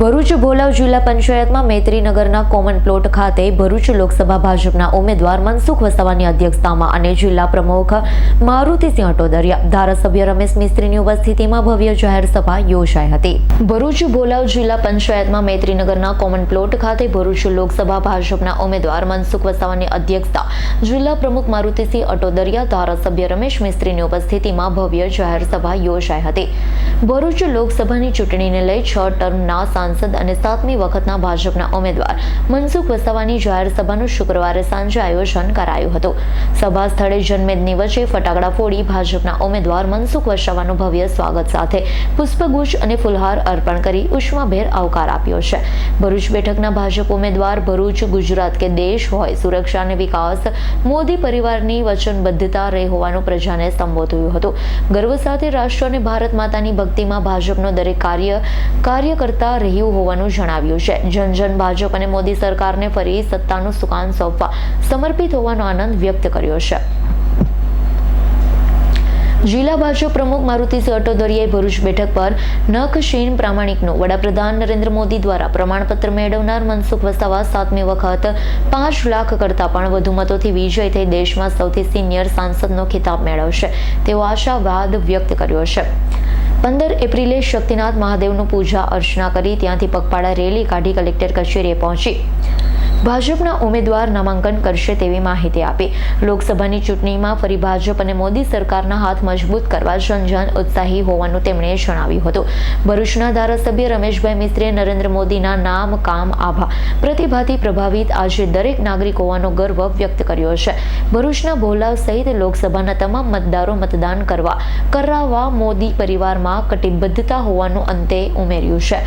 ભરૂચ ભોલાવ જિલ્લા પંચાયતમાં મૈત્રીનગરના common plot ખાતે ભરૂચ લોકસભા ભાજપના ઉમેદવાર મનસુખ વસાવાની અધ્યક્ષતામાં અને જિલ્લા પ્રમુખ મારુતિસિંહ અટોદરિયા, ધારાસભ્ય રમેશ મિસ્ત્રીની ઉપસ્થિતિમાં ભવ્ય જાહેર સભા યોજાઈ હતી. ભરૂચ ભોલાવ જિલ્લા પંચાયતમાં મૈત્રીનગરના કોમન પ્લોટ ખાતે ભરૂચ લોકસભા ભાજપના ઉમેદવાર મનસુખ વસાવાની અધ્યક્ષતા, જિલ્લા પ્રમુખ મારુતિસિંહ અટોદરિયા, ધારાસભ્ય રમેશ મિસ્ત્રીની ઉપસ્થિતિમાં ભવ્ય જાહેર સભા યોજાઈ હતી. ભરૂચ લોકસભાની ચૂંટણીને લઈ છ ટર્મના સાંસદ અને સાતમી વખતના ભાજપના ઉમેદવાર મનસુખ વસાવાની જાહેર સભાનું શુક્રવારે સાંજે આયોજન કરાયું હતું. સભા સ્થળે જનમેદની વચ્ચે ફટાકડા ફોડી ભાજપના ઉમેદવાર મનસુખ વસાવાનું ભવ્ય સ્વાગત સાથે પુષ્પગુચ્છ અને ફુલહાર અર્પણ કરી ઉષ્માભેર આવકાર આપ્યો છે. ભરૂચ બેઠકના ભાજપ ઉમેદવાર ભરૂચ ગુજરાત કે દેશ હોય, સુરક્ષા અને વિકાસ મોદી પરિવારની વચનબદ્ધતા રહી હોવાનું પ્રજાને સંબોધ્યું હતું. ગર્વ સાથે રાષ્ટ્ર અને ભારત માતાની ભક્તિમાં ભાજપનો દરેક કાર્ય કાર્ય કરતા રહ્યું હોવાનું જણાવ્યું છે. જન જન ભાજપ અને મોદી સરકારને ફરી સત્તાનું સુકાન સોંપવા સમર્પિત હોવાનો આનંદ વ્યક્ત કર્યો છે. જિલ્લા ભાજપ પ્રમુખ મારુતિસિંહ અટોદરિયાએ ભરૂચ બેઠક પર નખશીન પ્રામાણિકનું વડાપ્રધાન નરેન્દ્ર મોદી દ્વારા પ્રમાણપત્ર મેળવનાર મનસુખ વસાવા સાતમી વખત પાંચ લાખ કરતાં પણ વધુ મતોથી વિજય થઈ દેશમાં સૌથી સિનિયર સાંસદનો ખિતાબ મેળવશે. તેવો આશાવાદ વ્યક્ત કર્યો છે. પંદર એપ્રિલે શક્તિનાથ મહાદેવનું પૂજા અર્ચના કરી ત્યાંથી પગપાળા રેલી કાઢી કલેક્ટર કચેરીએ પહોંચી. ભાજપના ઉમેદવાર નામાંકન કરશે તેવી માહિતી આપી. લોકસભાની ચૂંટણીમાં ફરી ભાજપ અને મોદી સરકારના હાથ મજબૂત કરવા જનજન ઉત્સાહી હોવાનું તેમણે જણાવ્યું હતું. ભરૂચના ધારાસભ્ય રમેશભાઈ મિસ્ત્રીએ નરેન્દ્ર મોદીના નામ, કામ, આભા પ્રતિભાથી પ્રભાવિત આજે દરેક નાગરિક હોવાનો ગર્વ વ્યક્ત કર્યો છે. ભરૂચના ભોલાવ સહિત લોકસભાના તમામ મતદારો મતદાન કરવા કરાવવા મોદી પરિવારમાં કટિબદ્ધતા હોવાનું અંતે ઉમેર્યું છે.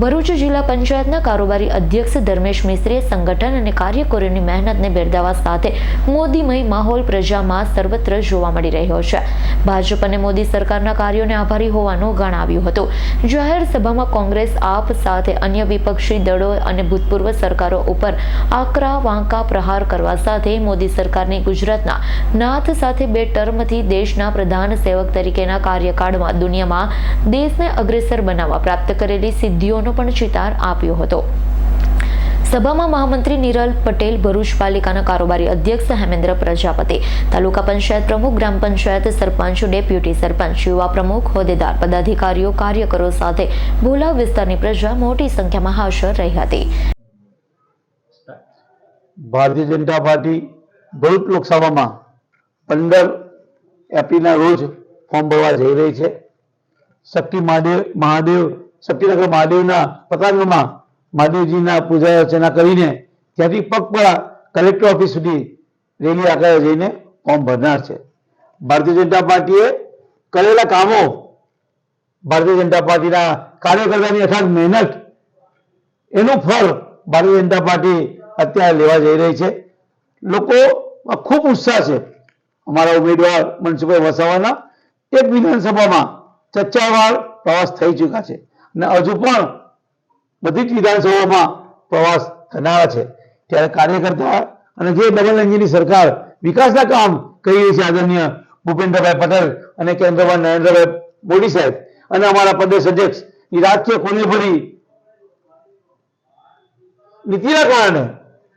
ભરૂચ જિલ્લા પંચાયતના કારોબારી અધ્યક્ષ ધર્મેશ મિસ્ત્રીએ સંગઠન અને કાર્યકરોની મહેનતને બિરદાવવા સાથે મોદીમય માહોલ પ્રજામાં સર્વત્ર જોવા મળી રહ્યો છે. ભાજપ અને મોદી સરકારના કાર્યોને આભારી હોવાનું ગણાવ્યું હતું. જાહેર સભામાં કોંગ્રેસ આપ સાથે અન્ય વિપક્ષી દળો અને ભૂતપૂર્વ સરકારો ઉપર આકરા વાંકા પ્રહાર કરવા સાથે મોદી સરકારની ગુજરાતના નાથ સાથે બે ટર્મથી દેશના પ્રધાન સેવક તરીકેના કાર્યકાળમાં દુનિયામાં દેશને અગ્રેસર બનાવવા પ્રાપ્ત કરેલી સિદ્ધિઓનો પણ ચિતાર આપ્યો હતો. સભામાં મહામંત્રી નિરલ પટેલ, ભરૂચ પાલિકાના કારોબારી અધ્યક્ષ હેમેન્દ્ર પ્રજાપતિ, તાલુકા પંચાયત પ્રમુખ, ગ્રામ પંચાયત સરપંચ, ડેપ્યુટી સરપંચ, યુવા પ્રમુખ, હોદ્દેદાર, પદાધિકારીઓ, કાર્યકરો સાથે ભોલા વિસ્તારની પ્રજા મોટી સંખ્યામાં હાજર રહી હતી. ભારતીય જનતા પાર્ટી ભરૂચ લોકસભામાં પંદર એપ્રિલના રોજ ફોર્મ ભરવા જઈ રહી છે. શક્તિ મહાદેવ મહાદેવ શક્તિનગર મહાદેવના પ્રતાંગણમાં મહાદેવજીના પૂજા અર્ચના કરીને ત્યાંથી પગપળા કલેક્ટર ઓફિસ સુધી રેલી આગળ જઈને ફોર્મ ભરનાર છે. ભારતીય જનતા પાર્ટીએ કરેલા કામો ભારતીય જનતા પાર્ટીના કાર્યકર્તાની અથાગ મહેનત એનું ફળ ભારતીય જનતા પાર્ટી અત્યારે લેવા જઈ રહી છે. લોકો ખૂબ ઉત્સાહ છે. અમારા ઉમેદવાર મનસુખભાઈ વસાવાના એક વિધાનસભામાં ચર્ચાવાર પ્રવાસ થઈ ચૂક્યા છે. અને હજુ પણ બધી જ વિધાનસભામાં પ્રવાસ થનારા છે. ત્યારે કાર્યકર્તા અને જે ડબલ સરકાર વિકાસના કામ કરી રહી છે, આદરણીય ભૂપેન્દ્રભાઈ પટેલ અને કેન્દ્રમાં નરેન્દ્રભાઈ મોદી સાહેબ અને અમારા પ્રદેશ અધ્યક્ષ એ રાજકીય કોનેભરી નીતિના કારણે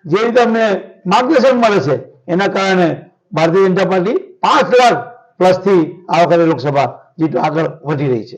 જે રીતે અમને માર્ગદર્શન મળે છે, એના કારણે ભારતીય જનતા પાર્ટી પાંચ લાખ પ્લસથી આ વખતે લોકસભા જીત આગળ વધી રહી છે.